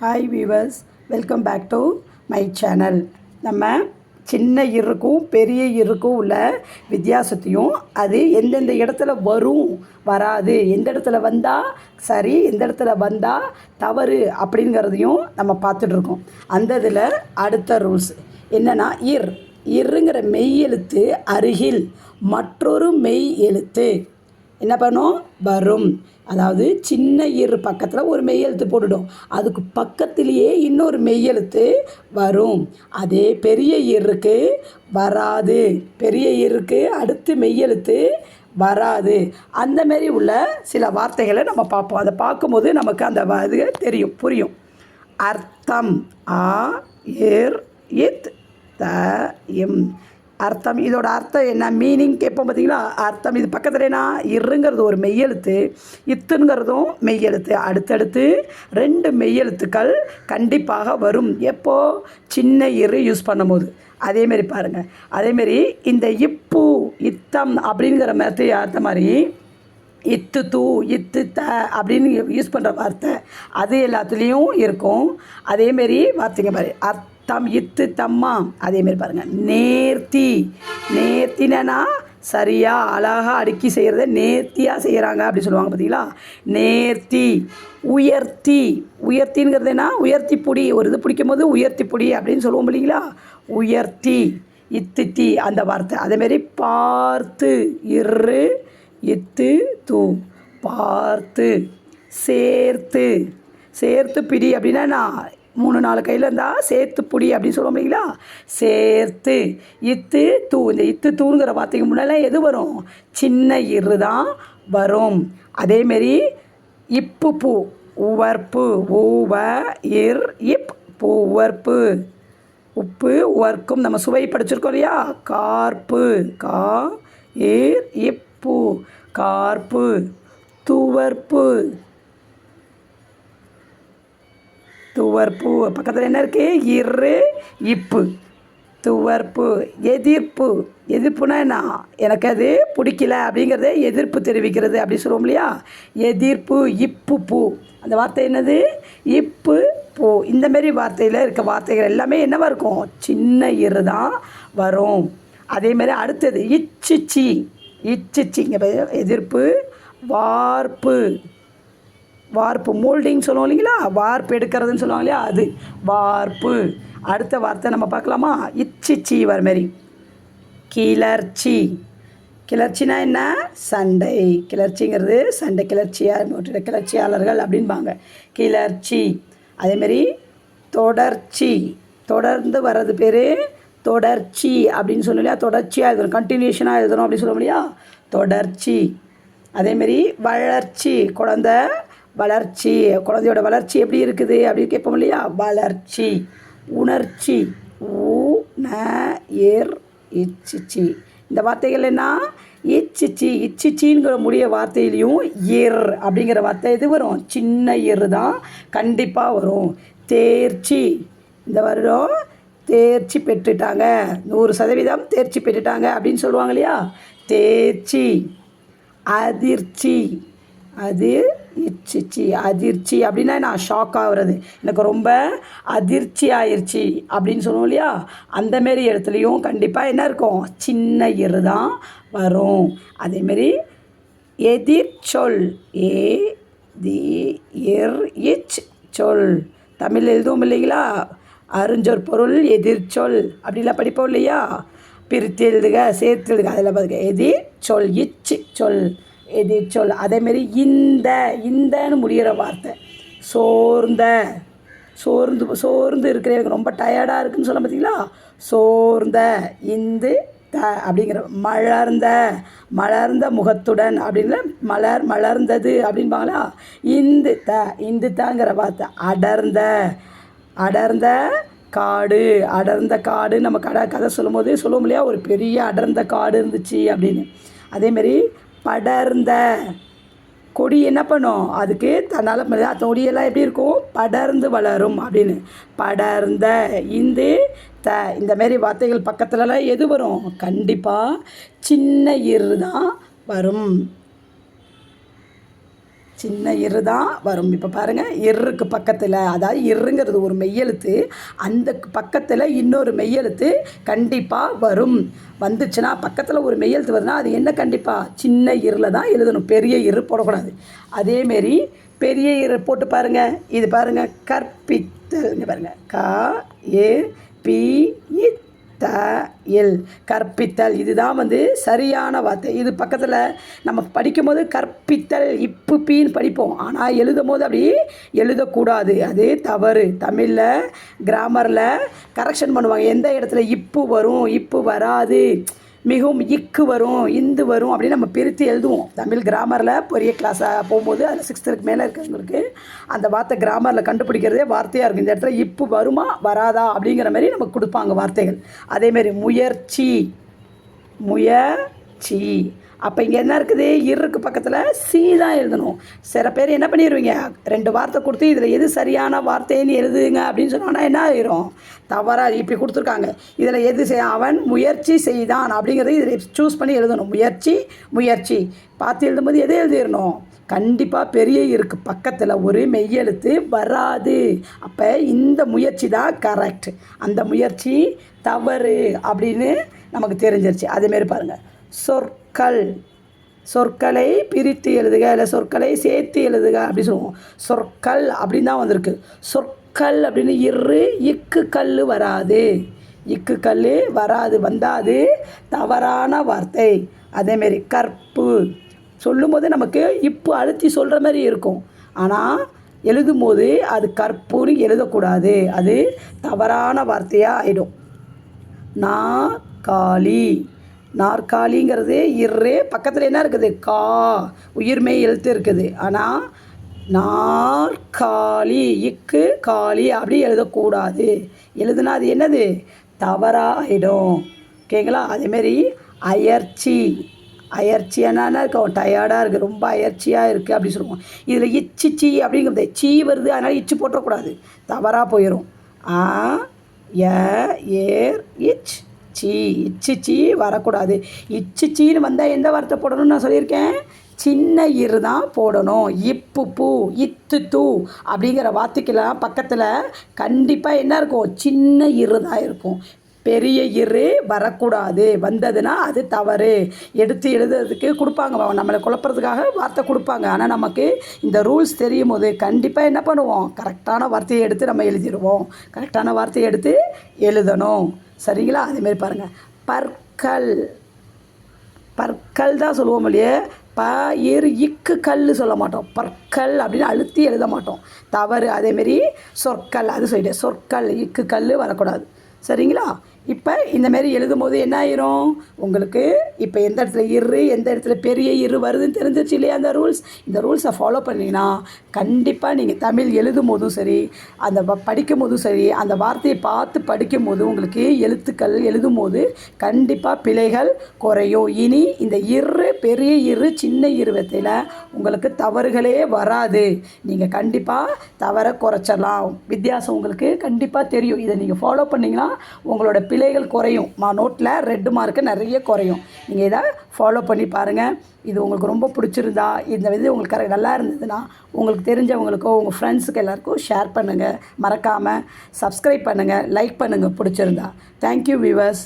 Hi viewers welcome back to my channel நம்ம சின்ன இருக்கும் பெரிய இருக்கும் உள்ள வித்தியாசத்தையும் அது எந்தெந்த இடத்துல வரும் வராது. எந்த இடத்துல வந்தால் சரி எந்த இடத்துல வந்தால் தவறு அப்படிங்கிறதையும் நம்ம பார்த்துட்ருக்கோம் அந்த இதில் அடுத்த ரூல்ஸ் என்னென்னா இர். இருங்கிற மெய் எழுத்து அருகில் மற்றொரு மெய் எழுத்து. என்ன பண்ணும்? வரும். அதாவது சின்ன இரு பக்கத்தில் ஒரு மெய்யெழுத்து போட்டுடும். அதுக்கு பக்கத்திலேயே இன்னொரு மெய்யெழுத்து வரும். அதே பெரிய இருக்கு வராது. பெரிய இருக்கு அடுத்து மெய்யெழுத்து வராது. அந்த மாரி உள்ள சில வார்த்தைகளை நம்ம பார்ப்போம். அதை பார்க்கும்போது நமக்கு அந்த இது தெரியும் புரியும். அர்த்தம். ஆ ஏர் இத் த எம். அர்த்தம். இதோட அர்த்தம் என்ன? மீனிங் கேட்போம் பார்த்தீங்களா? அர்த்தம். இது பக்கத்தில் என்ன? இருங்கிறது ஒரு மெய்யெழுத்து இத்துங்கிறதும் மெய்யெழுத்து அடுத்தடுத்து ரெண்டு மெய்யெழுத்துக்கள் கண்டிப்பாக வரும். எப்போ? சின்ன இரு யூஸ் பண்ணும்போது. அதேமாரி பாருங்கள் அதேமாரி இந்த இப்பு இத்தம் அப்படிங்கிற மாதிரி அர்த்தம் மாதிரி இத்து தூ இத்து த அப்படின்னு யூஸ் பண்ணுற வார்த்தை. அது எல்லாத்துலேயும் இருக்கும். அதேமாரி வார்த்தைங்க பாரு. தம் இத்து தம்மா அதேமாரி பாருங்கள் நேர்த்தி. நேர்த்தினா சரியாக அழகாக அடுக்கி செய்கிறத நேர்த்தியாக செய்கிறாங்க அப்படின்னு சொல்லுவாங்க பார்த்தீங்களா நேர்த்தி. உயர்த்தி. உயர்த்திங்கிறது என்ன? உயர்த்தி பொடி. ஒரு இது பிடிக்கும் போது உயர்த்தி பொடி அப்படின்னு சொல்லுவோம் இல்லைங்களா? உயர்த்தி. இத்து தீ. அந்த வார்த்தை. அதேமாரி பார்த்து. இரு இத்து தூ. பார்த்து. சேர்த்து. சேர்த்து பிடி அப்படின்னா நான் மூணு நாலு கையில் இருந்தால் சேர்த்து புடி அப்படின்னு சொல்லுவோம் இல்லைங்களா? சேர்த்து இத்து தூ. இந்த இத்து தூங்கிற வார்த்தைக்கு முன்னெல்லாம் எது வரும்? சின்ன இரு தான் வரும். அதேமாரி இப்பு பூ. உவர்ப்பு ஊவ இர் இப் பூ. உவர்ப்பு. உப்பு உவர்க்கும் நம்ம சுவை படிச்சிருக்கோம் இல்லையா? கார்ப்பு. கா இர் இப்பு கார்ப்பு. துவர்ப்பு. துவர்ப்பு. பக்கத்தில் என்ன இருக்கு? இரு இப்பு. துவர்ப்பு. எதிர்ப்பு. எதிர்ப்புனா என்ன? எனக்கு அது பிடிக்கல அப்படிங்கிறத எதிர்ப்பு தெரிவிக்கிறது அப்படி சொல்லுவோம் இல்லையா? எதிர்ப்பு இப்பு பூ. அந்த வார்த்தை என்னது? இப்பு பூ. இந்தமாரி வார்த்தையில் இருக்க வார்த்தைகள் எல்லாமே என்னவாக இருக்கும்? சின்ன இரு தான் வரும். அதேமாரி அடுத்தது இச்சிச்சி. இச்சிச்சி இங்கே எதிர்ப்பு வார்ப்பு. வார்ப்பு மோல்டிங் சொல்லுவோம் இல்லைங்களா? வார்ப்பு எடுக்கிறதுன்னு சொல்லுவாங்க இல்லையா? அது. வார்ப்பு. அடுத்த வார்த்தை நம்ம பார்க்கலாமா? இச்சிச்சி வர மாதிரி கிளர்ச்சி. கிளர்ச்சினா என்ன? சண்டை. கிளர்ச்சிங்கிறது சண்டை கிளர்ச்சியாக கிளர்ச்சியாளர்கள் அப்படின்பாங்க கிளர்ச்சி. அதேமாரி தொடர்ச்சி. தொடர்ந்து வர்றது பேர் தொடர்ச்சி அப்படின்னு சொல்லணும் இல்லையா? தொடர்ச்சியாக எழுதணும். கண்டினியூஷனாக எழுதணும் அப்படின்னு சொல்ல இல்லையா? தொடர்ச்சி. அதேமாரி வளர்ச்சி. குழந்த வளர்ச்சி குழந்தையோட வளர்ச்சி எப்படி இருக்குது அப்படின்னு கேட்போம் இல்லையா? வளர்ச்சி உணர்ச்சி ஊ ந எர் இச்சிச்சி இந்த வார்த்தைகள் என்ன? இச்சிச்சி இச்சிச்சிங்கிற முடிய வார்த்தையிலையும் எர் அப்படிங்கிற வார்த்தை இது வரும். சின்ன எர் தான் கண்டிப்பாக வரும். தேர்ச்சி. இந்த வருடம் தேர்ச்சி பெற்றுட்டாங்க. நூறு சதவீதம் தேர்ச்சி பெற்றுட்டாங்க அப்படின்னு சொல்லுவாங்க இல்லையா? தேர்ச்சி. அதிர்ச்சி. அது இச்சிச்சி அதிர்ச்சி அப்படின்னா நான் ஷாக் ஆகுறது எனக்கு ரொம்ப அதிர்ச்சி ஆயிடுச்சு அப்படின்னு சொல்லுவோம் இல்லையா? அந்த மாரி இடத்துலையும் கண்டிப்பாக என்ன இருக்கும்? சின்ன இரு தான் வரும். அதேமாரி எதிர் சொல் ஏ தி எர் இச் சொல். தமிழ் எழுதுவோம் இல்லைங்களா? அருஞ்சொற் பொருள் எதிர்ச்சொல் அப்படிலாம் படிப்போம் இல்லையா? பிரித்து எழுதுக சேர்த்து எழுதுக. அதில் பார்த்துக்க. எதிர் சொல் இச்சு சொல். எதிர் சொல் அதேமாரி இந்த இந்தன்னு முடிகிற வார்த்தை. சோர்ந்த சோர்ந்து சோர்ந்து இருக்கிறவங்க ரொம்ப டயர்டாக இருக்குன்னு சொல்ல பார்த்தீங்களா சோர்ந்த இந்து த அப்படிங்கிற மலர்ந்த மலர்ந்த முகத்துடன் அப்படின்னு மலர் மலர்ந்தது அப்படின்பாங்களா? இந்து த இந்து தங்கிற வார்த்தை. அடர்ந்த அடர்ந்த காடு. அடர்ந்த காடு நம்ம கடை கதை சொல்லும்போது சொல்லுவோம் இல்லையா? ஒரு பெரிய அடர்ந்த காடு இருந்துச்சு அப்படின்னு. அதேமாரி படர்ந்த கொடி என்ன பண்ணும்? அதுக்கு தன்னால் கொடியெல்லாம் எப்படி இருக்கும்? படர்ந்து வளரும் அப்படின்னு. படர்ந்த இந்து த இந்தமாரி வார்த்தைகள் பக்கத்துலலாம் எது வரும்? கண்டிப்பாக சின்ன இரு தான் வரும். சின்ன இரு தான் வரும். இப்போ பாருங்கள் இருக்கு பக்கத்தில் அதாவது இருங்கிறது ஒரு மெய்யெழுத்து. அந்த பக்கத்தில் இன்னொரு மெய்யெழுத்து கண்டிப்பாக வரும். வந்துச்சுன்னா பக்கத்தில் ஒரு மெய்யெழுத்து வருதுன்னா அது என்ன கண்டிப்பாக சின்ன இருள தான் எழுதணும். பெரிய இரு போடக்கூடாது. அதேமாரி பெரிய இரு போட்டு பாருங்கள் இது பாருங்கள் கற்பித்தல். இங்கே பாருங்கள் கா ஏ பி இ த எல் கற்பித்தல். இதுதான் வந்து சரியான வார்த்தை. இது பக்கத்தில் நம்ம படிக்கும்போது கற்பித்தல் இப்பு பீன்னு படிப்போம். ஆனால் எழுதும் போது அப்படி எழுதக்கூடாது. அது தவறு. தமிழில் கிராமரில் கரெக்ஷன் பண்ணுவாங்க. எந்த இடத்துல இப்பு வரும் இப்பு வராது. மிகவும் இக்கு வரும் இந்து வரும் அப்படின்னு நம்ம பிரித்து எழுதுவோம். தமிழ் கிராமரில் பெரிய கிளாஸாக போகும்போது அதில் சிக்ஸ்த்துக்கு மேலே இருக்கிறவங்களுக்கு அந்த வார்த்தை கிராமரில் கண்டுபிடிக்கிறதே வார்த்தையாக இருக்கும். இந்த இடத்துல இப்பு வருமா வராதா அப்படிங்கிற மாதிரி நமக்கு கொடுப்பாங்க வார்த்தைகள். அதேமாரி முயற்சி முயற்சி. அப்போ இங்கே என்ன இருக்குது? இருக்கு பக்கத்தில் சி தான் எழுதணும். சில பேர் என்ன பண்ணிடுவீங்க ரெண்டு வார்த்தை கொடுத்து இதில் எது சரியான வார்த்தைன்னு எழுதுங்க அப்படின்னு சொன்னோன்னா என்ன ஆயிரும்? தவறாக இப்படி கொடுத்துருக்காங்க. இதில் எது செய் அவன் முயற்சி செய்தான் அப்படிங்கிறது இதில் சூஸ் பண்ணி எழுதணும். முயற்சி முயற்சி. பார்த்து எழுதும்போது எதை எழுதிடணும்? கண்டிப்பாக பெரிய இருக்கு. பக்கத்தில் ஒரு மெய்யெழுத்து வராது. அப்போ இந்த முயற்சி தான் கரெக்ட் அந்த முயற்சி தவறு அப்படின்னு நமக்கு தெரிஞ்சிருச்சு. அதேமாரி பாருங்கள் சொற்கள். சொற்களை பிரித்து எழுதுக இல்லை சொற்களை சேர்த்து எழுதுக அப்படி சொல்லுவோம். சொற்கள் அப்படின்னு தான் வந்திருக்கு. சொற்கள் அப்படின்னு இரு இக்கு கல் வராது. இக்கு கல் வராது வந்தாது. தவறான வார்த்தை. அதேமாரி கற்பு. சொல்லும்போது நமக்கு இப்போ அழுத்தி சொல்கிற மாதிரி இருக்கும். ஆனால் எழுதும் போது அது கற்புன்னு எழுதக்கூடாது. அது தவறான வார்த்தையாக ஆகிடும் காளி நாற்காலிங்கிறது இர்ரே. பக்கத்தில் என்ன இருக்குது? கா. உயிர்மை எழுத்து இருக்குது. ஆனால் நாற்காலி இக்கு காலி அப்படி எழுதக்கூடாது. எழுதுனா அது என்னது? தவறாகிடும் ஓகேங்களா? அதேமாரி அயற்சி அயற்சி என்னன்னா இருக்கும் டயர்டாக இருக்குது ரொம்ப அயற்சியாக இருக்குது அப்படி சொல்லுவோம் இதில் இச்சி சீ அப்படிங்கிறது சீ வருது. அதனால் இச்சு போட்டக்கூடாது தவறாக போயிடும் ஆ ஏர் இச். சீ இச்சிச்சி சீ வரக்கூடாது. இச்சிச்சின்னு வந்தால் எந்த வார்த்தை போடணும்னு நான் சொல்லியிருக்கேன்? சின்ன இரு தான் போடணும். இப்பு பூ இத்து தூ அப்படிங்கிற வார்த்தைக்கெல்லாம் பக்கத்தில் கண்டிப்பாக என்ன இருக்கும்? சின்ன இரு தான் இருக்கும். பெரிய இரு வரக்கூடாது. வந்ததுன்னா அது தவறு. எடுத்து எழுதுறதுக்கு கொடுப்பாங்க. நம்மளை குழப்பறதுக்காக வார்த்தை கொடுப்பாங்க. ஆனால் நமக்கு இந்த ரூல்ஸ் தெரியும் போது கண்டிப்பாக என்ன பண்ணுவோம்? கரெக்டான வார்த்தையை எடுத்து நம்ம எழுதிடுவோம். கரெக்டான வார்த்தையை எடுத்து எழுதணும். சரிங்களா? அதேமாரி பாருங்கள் பற்கள். பற்கள் தான் சொல்லுவோம் இல்லையே? ப ஏறு இக்கு கல் சொல்ல மாட்டோம். பற்கள் அப்படின்னு அழுத்தி எழுத மாட்டோம். தவறு. அதேமாரி சொற்கள். அது சொல்லிட்டேன். சொற்கள் இக்கு கல் வரக்கூடாது. சரிங்களா? இப்போ இந்தமாரி எழுதும் போது என்ன ஆயிரும்? உங்களுக்கு இப்போ எந்த இடத்துல இரு எந்த இடத்துல பெரிய இரு வருதுன்னு தெரிஞ்சிச்சு இல்லையா அந்த ரூல்ஸ்? இந்த ரூல்ஸை ஃபாலோ பண்ணிங்கன்னா கண்டிப்பாக நீங்கள் தமிழ் எழுதும் போதும் சரி அந்த படிக்கும் போதும் சரி அந்த வார்த்தையை பார்த்து படிக்கும் போது உங்களுக்கு எழுத்துக்கள் எழுதும் போது கண்டிப்பாக பிழைகள் குறையும். இனி இந்த இரு பெரிய இரு சின்ன இருவத்தில் உங்களுக்கு தவறுகளே வராது. நீங்கள் கண்டிப்பாக தவறை குறைச்சலாம் வித்தியாசம் உங்களுக்கு கண்டிப்பாக தெரியும். இதை நீங்கள் ஃபாலோ பண்ணிங்கன்னா உங்களோட பிழைகள் குறையும். மா நோட்டில் ரெட்டு மார்க்கு நிறைய குறையும். நீங்கள் இதை ஃபாலோ பண்ணி பாருங்கள் இது உங்களுக்கு ரொம்ப பிடிச்சிருந்தா இந்த இது உங்களுக்கு கரெக்ட் நல்லா இருந்ததுன்னா உங்களுக்கு தெரிஞ்சவங்களுக்கோ உங்கள் ஃப்ரெண்ட்ஸுக்கு எல்லாருக்கும் ஷேர் பண்ணுங்கள் மறக்காமல் சப்ஸ்கிரைப் பண்ணுங்கள் லைக் பண்ணுங்கள் பிடிச்சிருந்தா. Thank you viewers